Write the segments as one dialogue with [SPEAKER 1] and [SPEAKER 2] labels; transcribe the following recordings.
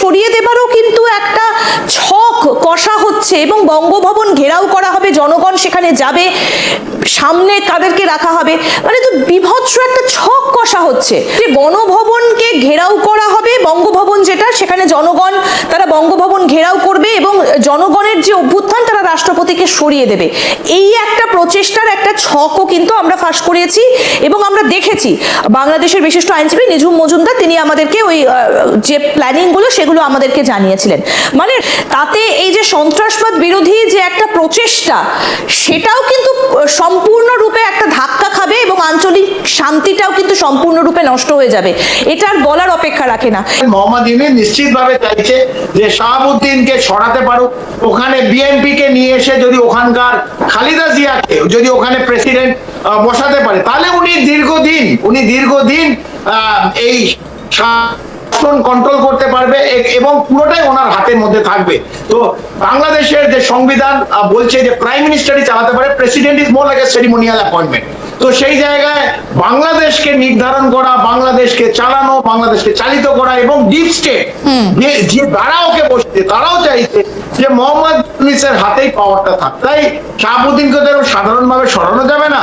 [SPEAKER 1] সরিয়ে দেবারও কিন্তু একটা ছক কষা হচ্ছে এবং বঙ্গভবন ঘেরাও করা হবে, জনগণ সেখানে যাবে। সামনে কাদেরকে রাখা হবে। মানে তো বিভৎস একটা ছক কষা হচ্ছে। যে গণভবনকে ঘেরাও করা হবে, বঙ্গভবন যেটা, সেখানে জনগণ, তারা বঙ্গভবন ঘেরাও করবে এবং জনগণের যে অভ্যুত্থান, তারা রাষ্ট্রপতিকে সরিয়ে দেবে। এই একটা প্রচেষ্টার একটা ছকও কিন্তু আমরা ফাঁস করিয়েছি এবং আমরা দেখেছি। বাংলাদেশের বিশিষ্ট আইনজীবী নিঝুম মজুমদার, তিনি আমাদেরকে ওই যে প্ল্যানিংগুলো, সেগুলো আমাদেরকে জানিয়েছিলেন। মানে তাতে এই যে সন্ত্রাসবাদ বিরোধী যে একটা প্রচেষ্টা, সেটাও কিন্তু সম্পূর্ণরূপে একটা ধাক্কা খাবে এবং আঞ্চলিক শান্তিটাও কিন্তু সম্পূর্ণরূপে নষ্ট হয়ে যাবে। এটা আর বলার অপেক্ষা রাখে না।
[SPEAKER 2] মোহাম্মদ ইউনিস নিশ্চিত ভাবে চাইছে যে শাহাবুদ্দিনকে সরাতে পারুক। ওখানে বিএনপি কে নিয়ে এসে যদি ওখানকার খালিদা জিয়াকে যদি ওখানে প্রেসিডেন্ট বসাতে পারে, তাহলে উনি দীর্ঘদিন উনি দীর্ঘদিন এই শাসন কন্ট্রোল করতে পারবে এবং পুরোটাই ওনার হাতের মধ্যে থাকবে। তো বাংলাদেশের যে সংবিধান বলছে যে প্রাইম মিনিস্টারই চালাতে পারে president is more like a ceremonial appointment তো সেই জায়গায় বাংলাদেশকে নির্ধারণ করা বাংলাদেশকে চালানো বাংলাদেশকে চালিত করা এবং ডিপ স্টেট যে তারা ওকে বসছে তারাও চাইছে যে মোহাম্মদ ইউনিসের হাতেই পাওয়ারটা থাক। তাই শাহাবুদ্দিনকে তো সাধারণভাবে সরানো যাবে না।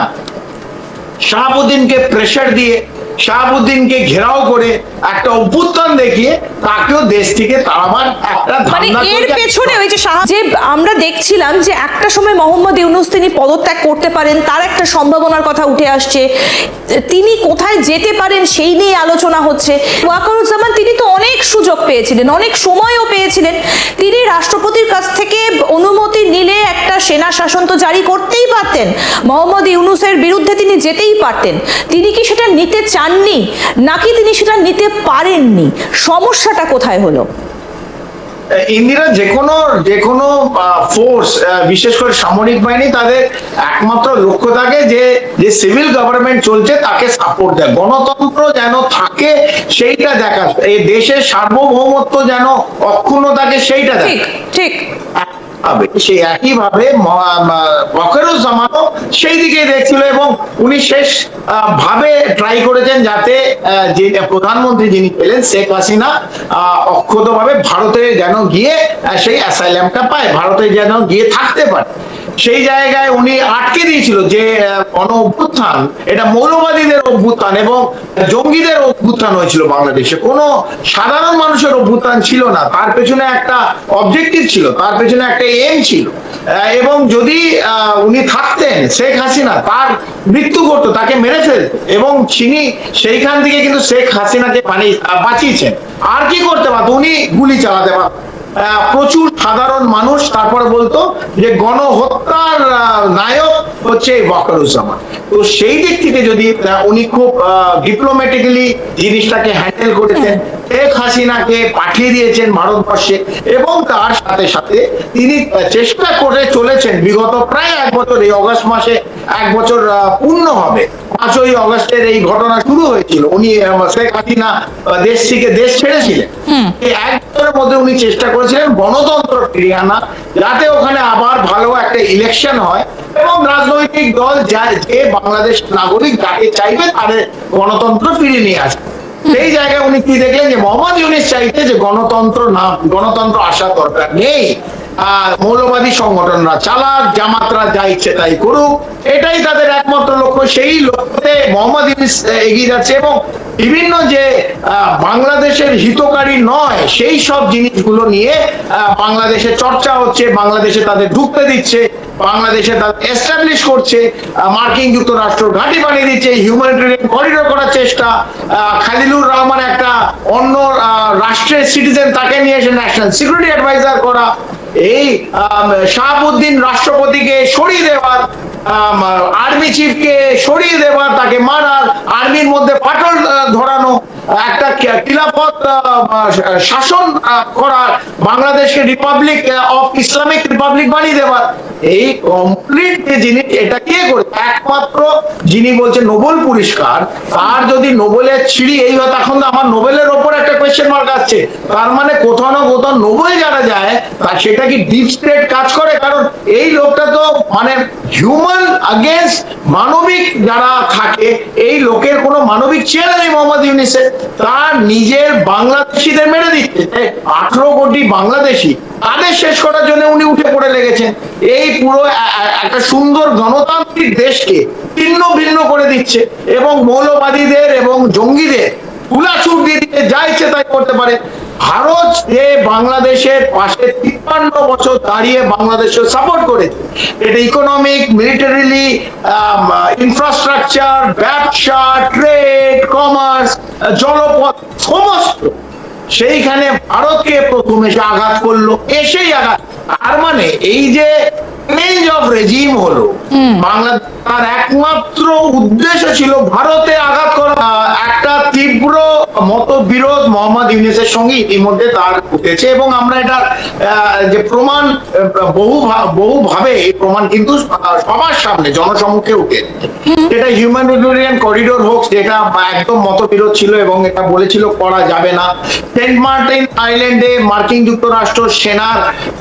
[SPEAKER 2] শাহাবুদ্দিনকে প্রেশার দিয়ে শাহাবুদ্দিনকে ঘেরাও করে একটা অভ্যুত্থান দেখিয়ে তাকেও দেশ থেকে তাড়াবার একটা
[SPEAKER 1] মানে এর পেছনে ওই যে যে আমরা দেখছিলাম যে একটা সময় মোহাম্মদ ইউনুস তিনি পদত্যাগ করতে পারেন তার একটা সম্ভাবনার কথা উঠে আসছে। তিনি কোথায় যেতে পারেন সেই নিয়ে আলোচনা হচ্ছে। ওয়াকারুজ্জামান তিনি তো অনেক সুযোগ পেয়েছিলেন অনেক সময়ও পেয়েছিলেন। তিনি রাষ্ট্রপতির কাছ থেকে অনুমতি নিলে একটা সেনা শাসন তো জারি করতেই পারতেন। মোহাম্মদ ইউনুসের বিরুদ্ধে তিনি যেতেই পারতেন। তিনি কি সেটা নিতে চাননি নাকি তিনি সেটা নিতে পারেননি? সমস্যাটা কোথায় হলো?
[SPEAKER 2] ইন্দিরা যে কোনো যে কোনো ফোর্স বিশেষ করে সামরিক বাহিনী তাদের একমাত্র লক্ষ্য থাকে যে যে সিভিল গভর্নমেন্ট চলছে তাকে সাপোর্ট দেয়। গণতন্ত্র যেন থাকে সেইটা দেখা। এই দেশের সার্বভৌমত্ব যেন অক্ষুণ্ণ থাকে সেইটা
[SPEAKER 1] ঠিক
[SPEAKER 2] দেখা
[SPEAKER 1] ঠিক
[SPEAKER 2] ভাবে সেই একই ভাবে জামানো সেই দিকে দেখছিল এবং উনি শেষ ভাবে ট্রাই করেছেন যাতে যে প্রধানমন্ত্রী যিনি পেলেন শেখ হাসিনা অক্ষত ভাবে ভারতে যেন গিয়ে সেই অ্যাসাইলামটা পায়, ভারতে যেন গিয়ে থাকতে পারে। সেই জায়গায় উনি আটকে দিয়েছিল যে গণ অভ্যুত্থান এটা মৌলবাদীদের অভ্যুত্থান এবং জঙ্গিদের অভ্যুত্থান হয়েছিল বাংলাদেশে। কোনো সাধারণ মানুষের অভ্যুত্থান ছিল না। তার পেছনে একটা অবজেক্টিভ ছিল, তার পেছনে একটা এম ছিল। এবং যদি উনি থাকতেন, শেখ হাসিনা, তার মৃত্যু করতো তাকে মেরে ফেলতো, এবং তিনি সেইখান থেকে কিন্তু শেখ হাসিনাকে মানে বাঁচিয়েছেন। আর কি করতে পারতো? উনি গুলি চালাতে পারতো। প্রচুর সাধারণ মানুষ তারপর বলতো যে গণহত্যার নায়ক হচ্ছে বকরুজ্জামান। তো সেই দিক থেকে যদি উনি খুব ডিপ্লোম্যাটিক্যালি জিনিসটাকে হ্যান্ডেল করেছেন শেখ হাসিনাকে পাঠিয়ে দিয়েছেন ভারতবর্ষে এবং তার সাথে সাথে তিনি চেষ্টা করে চলেছেন বিগত প্রায় এক বছর এই অগস্ট মাসে এক বছর পূর্ণ হবে। পাঁচই অগস্টের এই ঘটনা শুরু হয়েছিল। উনি শেখ হাসিনা দেশ থেকে দেশ ছেড়েছিলেন। এক বছরের মধ্যে উনি চেষ্টা করেছিলেন গণতন্ত্র ফিরিয়ে আনা। যাতে ওখানে আবার ভালো একটা ইলেকশন হয় এবং রাজনৈতিক দল যা যে বাংলাদেশ নাগরিক যাকে চাইবে তাদের গণতন্ত্র ফিরিয়ে নিয়ে আসবে। সেই জায়গায় উনি কি দেখলেন যে মোহাম্মদ ইউনিস চাইতে যে গণতন্ত্র না গণতন্ত্র আসার দরকার নেই। মৌলবাদী সংগঠনরা চালাক, জামাতরা যা ইচ্ছে তাই করুক। এটাই তাদের একমাত্র লক্ষ্য। সেই লক্ষ্যে মোহাম্মদ ইউনিস এগিয়ে যাচ্ছে এবং বিভিন্ন যে বাংলাদেশের হিতকারী নয়, সেই সব জিনিসগুলো নিয়ে বাংলাদেশে চর্চা হচ্ছে, বাংলাদেশে তাদের ঢুকতে দিচ্ছে, বাংলাদেশে তাদের এস্টাবলিশ করছে মার্কিন যুক্তরাষ্ট্র ঘাঁটি বানিয়ে দিচ্ছে হিউম্যানিটেরিয়ান করিডোর করার চেষ্টা খালিলুর রহমান একটা অন্য রাষ্ট্রের সিটিজেন তাকে নিয়ে এসে ন্যাশনাল সিকিউরিটি অ্যাডভাইজার করা এই শাহাবুদ্দিন রাষ্ট্রপতিকে সরিয়ে দেওয়ার আর্মি চিফকে সরিয়ে দেওয়ার, তাকে মারার, আর্মির মধ্যে ফাটল ধরানো, একটা কি- খিলাফত শাসন করার, বাংলাদেশকে রিপাবলিক অফ ইসলামিক রিপাবলিক বানিয়ে দেওয়ার, এই কমপ্লিট যে জিনিস, এটা কে করে একমাত্র যিনি বলছেন নোবেল পুরস্কার, তার যদি নোবেলের ছিঁড়ি এই হয়, তখন তো আমার নোবেলের ওপর একটা কোয়েশ্চেন মার্ক আসছে। তার মানে কোথাও না কোথাও নোবেল যারা যায় তার সেটা কি ডিপ স্টেট কাজ করে? কারণ এই লোকটা তো মানে হিউম্যান আগেনস্ট মানবিক যারা থাকে, এই লোকের কোনো মানবিক চেহারা নেই মোহাম্মদ ইউনিসেফ। তার নিজের বাংলাদেশিদের মেরে দিচ্ছে। আঠারো কোটি বাংলাদেশি, তাদের শেষ করার জন্য উনি উঠে পড়ে লেগেছেন। এই পুরো একটা সুন্দর গণতান্ত্রিক দেশকে ছিন্ন ভিন্ন করে দিচ্ছে এবং মৌলবাদীদের এবং জঙ্গিদের দিয়ে দিতে যা ইচ্ছে তাই করতে পারে। ভারত যে বাংলাদেশের পাশে তিপ্পান্ন বছর দাঁড়িয়ে বাংলাদেশকে সাপোর্ট করেছে এটা ইকোনমিক মিলিটারিলি ইনফ্রাস্ট্রাকচার ব্যবসা ট্রেড কমার্স জলপথ সমস্ত সেইখানে ভারতকে প্রথম এসে আঘাত করল এসেই আঘাত। তার মানে এই যে চেঞ্জ অফ রেজিম হলো বাংলাদেশ তার একমাত্র উদ্দেশ্য ছিল ভারতে আঘাত করা। একটা তীব্র মতবিরোধ মোহাম্মদ ইউনিসের সঙ্গে ইতিমধ্যে তার উঠেছে এবং আমরা এটা যে প্রমাণ বহু ভা- বহু ভাবে এই প্রমাণ কিন্তু সবার সামনে জনসমক্ষে উঠে। এটা হিউম্যানিটেরিয়ান করিডোর হোক যেটা একদম মতবিরোধ ছিল এবং এটা বলেছিল করা যাবে না। সেন্ট মার্টিন আইল্যান্ডে মার্কিন যুক্তরাষ্ট্র সেনার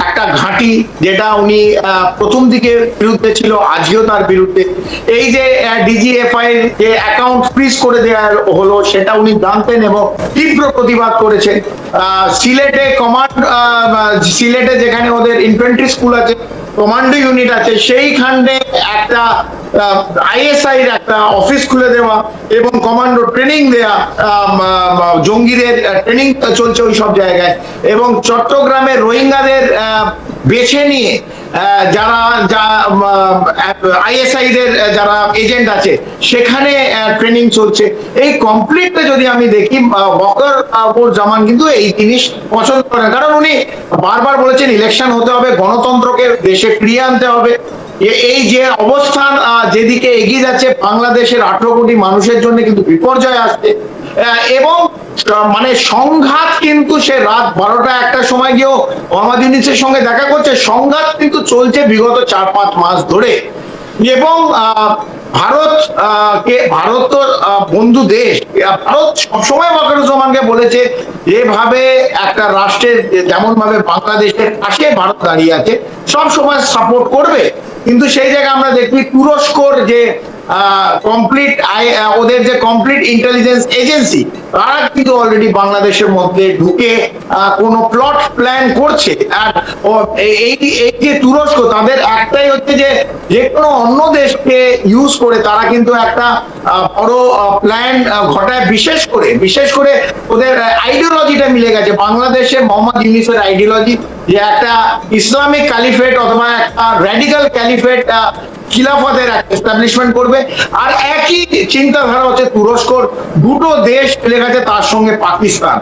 [SPEAKER 2] একটা ঘাঁটি যেটা উনি আহ, প্রথম দিকে বিরুদ্ধে ছিল আজকেও তার বিরুদ্ধে। এই যে ডিজিএফআই এর যে অ্যাকাউন্ট ফ্রিজ করে দেওয়া হলো সেটা উনি জানতেন এবং তীব্র প্রতিবাদ করেছেন। সিলেটে কমান্ড সিলেটে যেখানে ওদের ইনফেন্ট্রি স্কুল আছে কমান্ডো ইউনিট আছে সেইখানে একটা আইএসআই এর একটা অফিস খুলে দেওয়া এবং কমান্ডো ট্রেনিং আম, জঙ্গিদের ট্রেনিং চলছে ওই সব জায়গায়। এবং চট্টগ্রামে রোহিঙ্গাদের বেছে নিয়ে যারা আইএসআই আহ, যারা এজেন্ট আছে সেখানে ট্রেনিং চলছে। এই কমপ্লিটটা যদি আমি দেখি বকর আবুর জামান কিন্তু এই জিনিস পছন্দ করেন কারণ উনি বারবার বলেছেন ইলেকশন হতে হবে গণতন্ত্রকে দেশে ফিরিয়ে আনতে হবে। এই যে অবস্থান যেদিকে এগিয়ে যাচ্ছে বাংলাদেশের আঠারো কোটি মানুষের জন্য কিন্তু বিপর্যয় আসছে। এবং মানে সংঘাত কিন্তু সে রাত বারোটা একটা সময় গিয়েও মোহাম্মদ সঙ্গে দেখা করছে। সংঘাত কিন্তু চলছে বিগত চার পাঁচ মাস ধরে। এবং ভারত কে, ভারত তো বন্ধু দেশ। ভারত সবসময় ওয়াকারুজ্জামানকে বলেছে যেভাবে একটা রাষ্ট্রের যেমন ভাবে বাংলাদেশের পাশে ভারত দাঁড়িয়ে আছে সব সময় সাপোর্ট করবে। কিন্তু সেই জায়গায় আমরা দেখবি তুরস্কর যে কমপ্লিট ওদের যে কমপ্লিট ইন্টেলিজেন্স এজেন্সি তারা কিন্তু অলরেডি বাংলাদেশের মধ্যে ঢুকে কোনো প্লট প্ল্যান করছে। এই- এই যে তুরস্ক, তাদের একটাই হচ্ছে যে যে কোনো অন্য দেশকে ইউজ করে তারা কিন্তু একটা বড় প্ল্যান ঘটায়। বিশেষ করে বিশেষ করে ওদের আইডিওলজিটা মিলে গেছে। বাংলাদেশে মোহাম্মদ ইউনিসের আইডিওলজি যে একটা ইসলামিক ক্যালিফেট অথবা একটা র্যাডিক্যাল ক্যালিফেট খিলাফতের এস্টাবলিশমেন্ট করবে। আর একই চিন্তাধারা হচ্ছে তুরস্কর। দুটো দেশ মিলে গেছে তার সঙ্গে পাকিস্তান।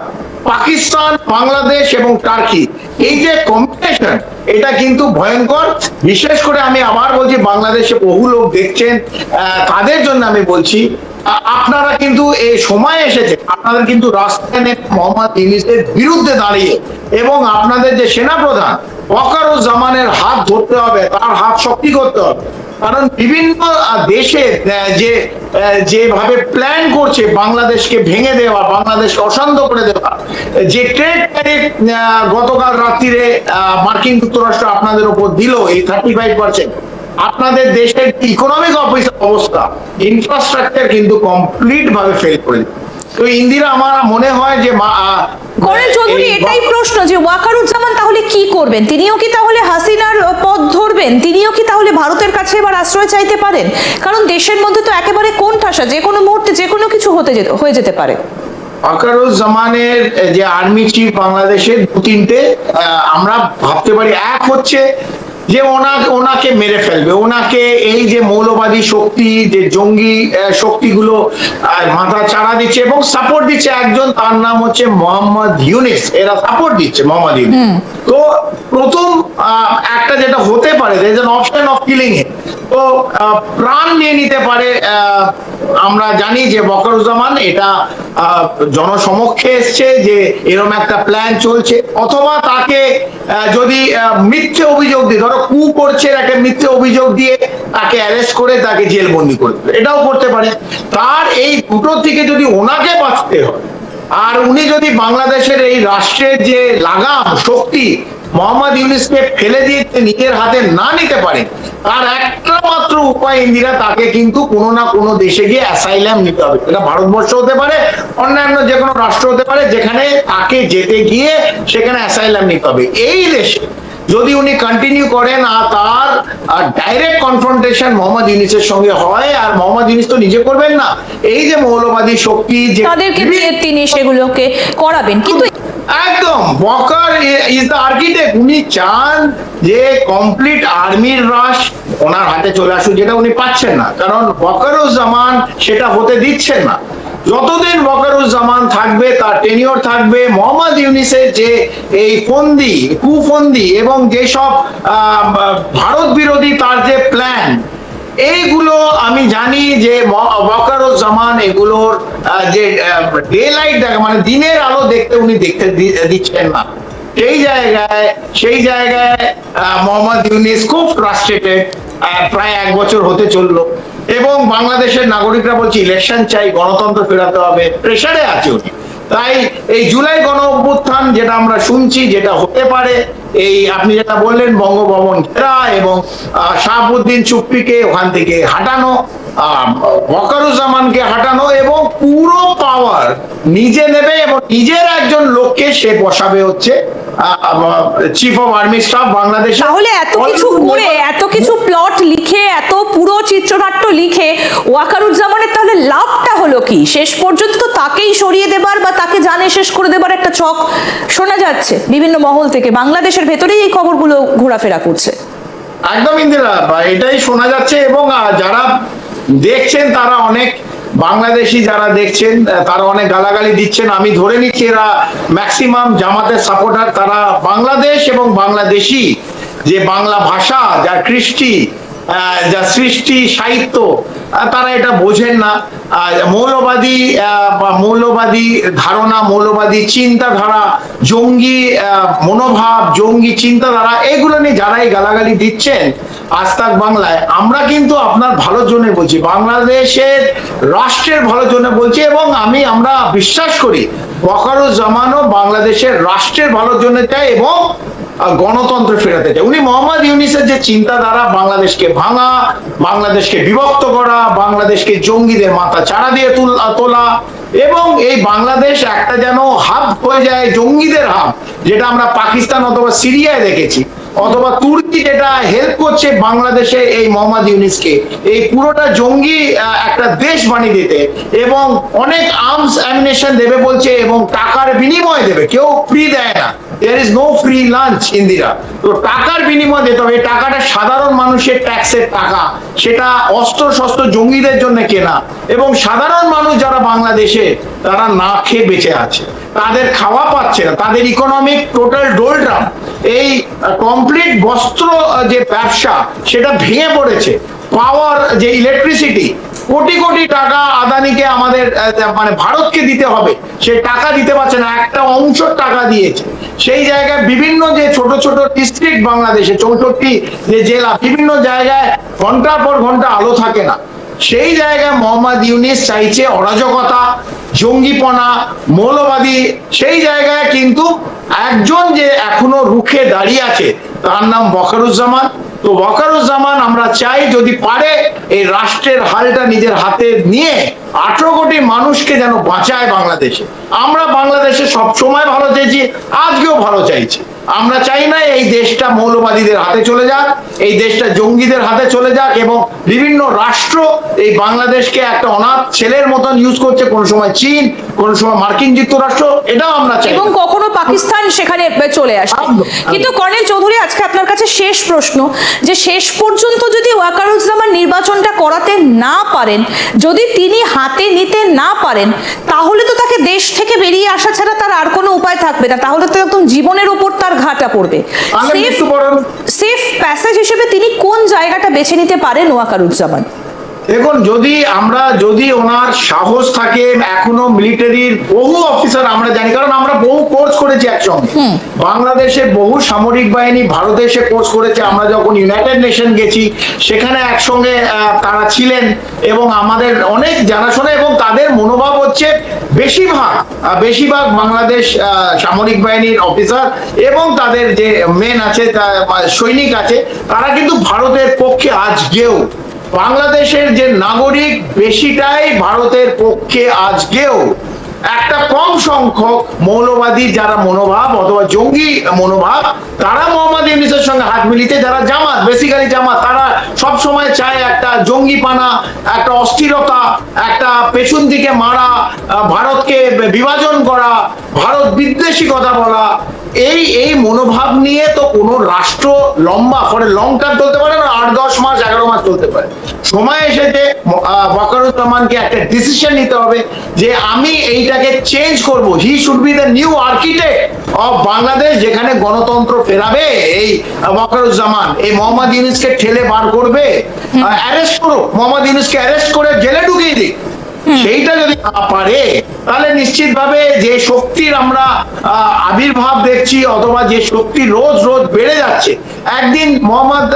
[SPEAKER 2] পাকিস্তান, বাংলাদেশ এবং টার্কি। এই যে কম্বিনেশন এটা কিন্তু ভয়ঙ্কর। বিশেষ করে আমি আবার বলছি, বাংলাদেশে বহু লোক দেখছেন তাদের জন্য আমি বলছি আপনারা কিন্তু এই সময় এসেছে, আপনাদের কিন্তু রাস্তায় মোহাম্মদ ইউনিসের বিরুদ্ধে দাঁড়িয়ে এবং আপনাদের যে সেনাপ্রধান, ওয়াকারুজ্জামানের হাত ধরতে হবে, তার হাত শক্তি করতে হবে। কারণ বিভিন্ন দেশে যে যেভাবে প্ল্যান করছে বাংলাদেশকে ভেঙে দেওয়া, বাংলাদেশকে অশান্ত করে দেওয়া, যে ট্রেড ট্যারিফ গতকাল রাত্রিরে মার্কিন যুক্তরাষ্ট্র আপনাদের উপর দিল এই থার্টি ফাইভ পার্সেন্ট আপনাদের দেশের ইকোনমিক অবস্থা ইনফ্রাস্ট্রাকচার কিন্তু কমপ্লিট ভাবে ফেল করে। তো ইন্দিরা, আমার মনে হয় যে
[SPEAKER 1] করেন চৌধুরী এটাই প্রশ্ন যে ওয়াকারুজ্জামান তাহলে কি করবেন? তিনিও কি তাহলে হাসিনার পথ ধরবেন? তিনিও কি তাহলে ভারতের কাছে এবার আশ্রয় চাইতে পারেন? কারণ দেশের মধ্যে তো একেবারে কোন ঠাসা যে কোনো মুহূর্তে যে কোনো কিছু হতে যেতে হয়ে যেতে পারে।
[SPEAKER 2] ওয়াকারুজ্জামানের যে আর্মি চিফ বাংলাদেশের দু তিনটে আমরা ভাবতে পারি এক হচ্ছে যে ওনা ওনাকে মেরে ফেলবে। ওনাকে এই যে মৌলবাদী শক্তি যে জঙ্গি শক্তিগুলো মাথা চাড়া দিচ্ছে এবং সাপোর্ট দিচ্ছে একজন তার নাম হচ্ছে মোহাম্মদ ইউনিস। এরা সাপোর্ট দিচ্ছে মোহাম্মদ ইউনিস। তো প্রথম একটা যেটা হতে পারে অপশন অফ কিলিং এ তো প্রাণ নিয়ে নিতে পারে আমরা জানি যে বকরুজ্জামান, এটা জনসমক্ষে এসছে যে এরকম একটা প্ল্যান চলছে। অথবা তাকে যদি মিথ্যে অভিযোগ দিয়ে, ধরো কু করছে একটা মিথ্যে অভিযোগ দিয়ে, তাকে অ্যারেস্ট করে তাকে জেলবন্দি করে এটাও করতে পারে। তার এই দুটো থেকে যদি ওনাকে বাঁচতে হয়, আর উনি যদি বাংলাদেশের এই রাষ্ট্রের যে লাগাম, শক্তি মোহাম্মদ ইউনিসকে ফেলে দিয়ে নিজের হাতে না নিতে পারে তার একটা মাত্র উপায় ইন্দিরা তাকে কিন্তু কোনো না কোনো দেশে গিয়ে অ্যাসাইলাম নিতে হবে। এটা ভারতবর্ষ হতে পারে অন্যান্য যে কোনো রাষ্ট্র হতে পারে যেখানে তাকে যেতে গিয়ে সেখানে অ্যাসাইলাম নিতে হবে। এই দেশে যদি উনি কন্টিনিউ করেন আর তার ডাইরেক্ট কনফ্রন্টেশন মোহাম্মদ ইউনিসের সঙ্গে হয় আর মোহাম্মদ ইউনিস তো নিজে করবেন না। এই যে মৌলবাদী শক্তি যে
[SPEAKER 1] তাদেরকে তিনি সেগুলোকে করাবেন। কিন্তু
[SPEAKER 2] একদম। বকার ইজ দ্য আর্কিটেক্ট উনি চান যে কমপ্লিট আর্মির রাশ ওনার হাতে চলে আসুক, যেটা উনি পাচ্ছেন না। কারণ বকারুজ্জামান সেটা হতে দিচ্ছেন না। যতদিন বকারুজ্জামান থাকবে, তার টেনিওর থাকবে, মোহাম্মদ ইউনিসের যে এই ফন্দি, কুফন্দি এবং যেসব ভারত বিরোধী তার যে প্ল্যান এইগুলো আমি জানি যে জামান এগুলোর যে ডে লাইট দেখা মানে দিনের আলো দেখতে উনি দেখতে দিচ্ছেন না। সেই জায়গায় সেই জায়গায় মোহাম্মদ ইউনিস খুব ফ্রাস্ট্রেটেড প্রায় এক বছর হতে চলল। এবং বাংলাদেশের নাগরিকরা বলছে, ইলেকশন চাই, গণতন্ত্র ফেরাতে হবে। প্রেসারে আছে উনি। তাই এই জুলাই গণ অভ্যুত্থান যেটা আমরা শুনছি যেটা হতে পারে এই আপনি যেটা বললেন বঙ্গভবন ঘেরা এবং শাহাবুদ্দিন চুপ্পিকে ওখান থেকে হাঁটানো আহ, ওয়াকারুজ্জামানকে হাঁটানো এবং পুরো পাওয়ার নিজে নেবে এবং নিজের একজন লোককে সে বসাবে হচ্ছে chief of army staff Bangladesh.
[SPEAKER 1] তাহলে এত কিছু করে এত কিছু প্লট চিত্রনাট্য লিখে ওয়াকারুজ্জামানের তাহলে লাভটা হলো কি? শেষ পর্যন্ত তো তাকেই সরিয়ে দেবার বা তাকে জানে শেষ করে দেবার একটা ছক শোনা যাচ্ছে বিভিন্ন মহল থেকে। বাংলাদেশের ভেতরেই এই খবরগুলো ঘোরাফেরা করছে।
[SPEAKER 2] একদম ইন্দিরা এটাই শোনা যাচ্ছে এবং যারা দেখছেন তারা অনেক বাংলাদেশি যারা দেখছেন তারা অনেক গালাগালি দিচ্ছেন। আমি ধরে নিচ্ছি এরা ম্যাক্সিমাম জামাতের সাপোর্টার তারা বাংলাদেশ এবং বাংলাদেশি। যে বাংলা ভাষা, যার কৃষ্টি যা সৃষ্টি, সাহিত্য তারা এটা বোঝেন না। মৌলবাদী মৌলবাদী ধারণা, মৌলবাদী চিন্তাধারা, জঙ্গি মনোভাব, জঙ্গি চিন্তাধারা, এগুলো নিয়ে যারাই গালাগালি দিচ্ছেন আস্তাক বাংলায়, আমরা কিন্তু আপনার ভালোর জন্য বলছি, বাংলাদেশের রাষ্ট্রের ভালোর জন্য বলছি এবং আমি, আমরা বিশ্বাস করি, বকারুজ্জামানও বাংলাদেশের রাষ্ট্রের ভালোর জন্য চাই এবং গণতন্ত্র ফেরাতে চায় উনি মোহাম্মদ ইউনিসের যে চিন্তাধারা বাংলাদেশকে ভাঙা, বাংলাদেশকে বিভক্ত করা, বাংলাদেশকে জঙ্গিদের মাথা চাড়া দিয়ে তুল- এবং এই বাংলাদেশ একটা যেন হাব হয়ে যায়, জঙ্গিদের হাব, যেটা আমরা পাকিস্তান অথবা সিরিয়ায় দেখেছি, অথবা তুর্কি যেটা হেল্প করছে বাংলাদেশে এই মোহাম্মদ ইউনিসকে। এই পুরোটা জঙ্গি একটা দেশ বানিয়ে দিতে এবং অনেক আর্মস অ্যামিনেশন দেবে বলছে এবং টাকার বিনিময় দেবে। কেউ ফ্রি দেয় না। There is no free lunch Indira তো টাকার বিনিময় দিতে হবে। টাকাটা সাধারণ মানুষের ট্যাক্সের টাকা। সেটা অস্ত্র শস্ত্র জঙ্গিদের জন্য কেনা। এবং সাধারণ মানুষ যারা বাংলাদেশে, তারা না খেয়ে বেঁচে আছে। তাদের খাওয়া পাচ্ছে না। তাদের ইকোনমিক টোটাল ডোলড্রাম এই কমপ্লিট বস্ত্র যে ব্যবসা, সেটা ভেঙে পড়েছে। পাওয়ার যে ইলেকট্রিসিটি কোটি কোটি টাকা আদানিকে আমাদের মানে ভারতকে দিতে হবে। সে টাকা দিতে পারছে না, একটা অংশ টাকা দিয়েছে। সেই জায়গায় বিভিন্ন যে ছোট ছোট ডিস্ট্রিক্ট বাংলাদেশে, চৌষট্টি যে জেলা, বিভিন্ন জায়গায় ঘণ্টার পর ঘণ্টা আলো থাকে না। সেই জায়গায় মোহাম্মদ ইউনিস চাইছে অরাজকতা, জঙ্গিপনা, মৌলবাদী, সেই জায়গায় কিন্তু একজন যে এখনও রুখে দাঁড়িয়ে আছে, তার নাম বকারুজ্জামান। তো বকারুজ্জামান আমরা চাই যদি পারে, এই রাষ্ট্রের হালটা নিজের হাতে নিয়ে আঠারো কোটি মানুষকে যেন বাঁচায় বাংলাদেশে। আমরা বাংলাদেশে সব সময় ভালো চেয়েছি আজকেও ভালো চাইছি। আমরা চাই না এই দেশটা মৌলবাদীদের হাতে চলে যাক এই দেশটা জঙ্গিদের হাতে চলে যাক এবং বিভিন্ন রাষ্ট্র এই বাংলাদেশকে একটা অনাথ ছেলের মতন ইউজ করছে কোন সময় চীন কোন সময় মার্কিন যুক্তরাষ্ট্র এটাও আমরা চাই
[SPEAKER 1] এবং কখনো পাকিস্তান সেখানে চলে আসে কিন্তু কর্নেল চৌধুরী আজকে আপনার কাছে শেষ প্রশ্ন যে শেষ পর্যন্ত যদি ওয়াকারুজ্জামান নির্বাচনটা করাতে না পারেন যদি তিনি হাতে নিতে না পারেন তাহলে তো তাকে দেশ থেকে বেরিয়ে আসা ছাড়া তার আর কোনো উপায় থাকবে না। তাহলে তো একদম জীবনের ওপর তার ঘাটা পড়বে। সেফ সেফ প্যাসেজ হিসেবে তিনি কোন জায়গাটা বেছে নিতে পারেন ওয়াকারুজ্জামান
[SPEAKER 2] দেখুন যদি আমরা যদি ওনার সাহস থাকে এখনও মিলিটারির বহু অফিসার আমরা জানি কারণ আমরা বহু কোর্স করেছি একসঙ্গে। বাংলাদেশের বহু সামরিক বাহিনী ভারতে এসে কোর্স করেছে আমরা যখন ইউনাইটেড নেশন গেছি সেখানে একসঙ্গে তারা ছিলেন এবং আমাদের অনেক জানাশোনা এবং তাদের মনোভাব হচ্ছে বেশিরভাগ বেশিরভাগ বাংলাদেশ সামরিক বাহিনীর অফিসার এবং তাদের যে মেন আছে সৈনিক আছে তারা কিন্তু ভারতের পক্ষে আজকেও বাংলাদেশের যে নাগরিক বেশিটাই ভারতের পক্ষে আজকেও একটা কম সংখ্যক মৌলবাদী যারা মনোভাব অথবা জঙ্গি মনোভাব, তারা মোহাম্মদ ইউনিসের সঙ্গে হাত মিলিতে, যারা জামাত বেসিক্যালি জামাত, তারা সব সময় চায় একটা জঙ্গিপানা, একটা অস্থিরতা, একটা পেছন দিকে মারা ভারতকে বিভাজন করা, ভারত বিদ্বেষী কথা বলা এই এই মনোভাব নিয়ে তো কোনো রাষ্ট্র লম্বা পরে লং টার্ম চলতে পারে না আট দশ মাস এগারো মাস চলতে পারে। সময় এসেছে বকারুজ্জামানকে একটা ডিসিশন নিতে হবে যে আমি এইটাকে চেঞ্জ করব। He should be the new architect of Bangladesh যেখানে গণতন্ত্র ফেরাবে এই বকারুজ্জামান। এই মোহাম্মদ ইউনুসকে ঠেলে বার করবে। অ্যারেস্ট করো মোহাম্মদ ইউনুসকে অ্যারেস্ট করে জেলে ঢুকিয়ে দিক। সেইটা যদি না পারে, তাহলে নিশ্চিতভাবে যে শক্তির আমরা আবির্ভাব দেখছি অথবা যে শক্তি রোজ রোজ বেড়ে যাচ্ছে, একদিন মোহাম্মদ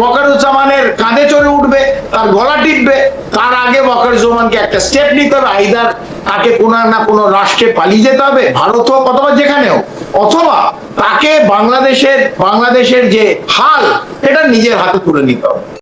[SPEAKER 2] ওয়াকারুজ্জামানের কাঁধে চড়ে উঠবে, তার গলা টিপবে, তার আগে ওয়াকারুজ্জামানকে একটা স্টেপ নিতে হবে, আইদার তাকে কোনো না কোনো রাষ্ট্রে পালিয়ে যেতে হবে, ভারত হোক অথবা যেখানেও অথবা তাকে বাংলাদেশের বাংলাদেশের যে হাল এটা নিজের হাতে তুলে নিতে হবে।